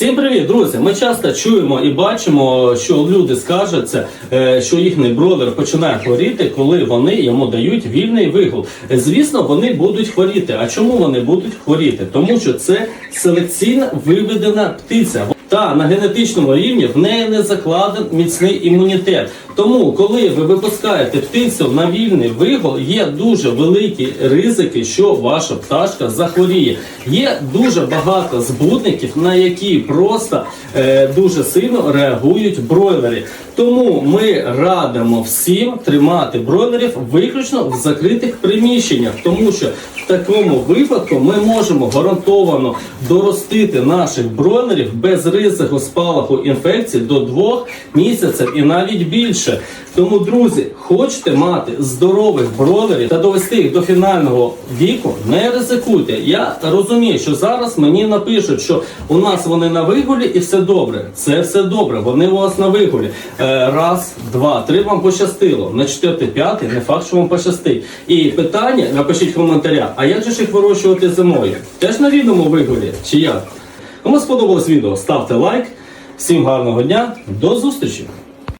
Всім привіт, друзі! Ми часто чуємо і бачимо, що люди скаржаться, е, що їхній бролер починає хворіти, коли вони йому дають вільний вигул. Звісно, вони будуть хворіти. А чому вони будуть хворіти? Тому що це селекційно виведена птиця. Та на генетичному рівні в неї не закладен міцний імунітет. Тому, коли ви випускаєте птицю на вільний вигул, є дуже великі ризики, що ваша пташка захворіє. Є дуже багато збудників, на які просто е, дуже сильно реагують бройлери. Тому ми радимо всім тримати бройлерів виключно в закритих приміщеннях, тому що в такому випадку ми можемо гарантовано доростити наших бройлерів без ризику спалаху інфекцій до двох місяців і навіть більше. Тому, друзі, хочете мати здорових бройлерів та довести їх до фінального віку, не ризикуйте. Я розумію, що зараз мені напишуть, що у нас вони на вигулі і все добре. Це все добре. Вони у вас на вигулі. Е, раз, два, три вам пощастило. На четвертий, п'ятий, не факт, що вам пощастить. І питання напишіть в коментарях, а як же ж їх вирощувати зимою? Теж на рідному вигулі? Чи як? Кому сподобалось відео, ставте лайк. Всім гарного дня, до зустрічі!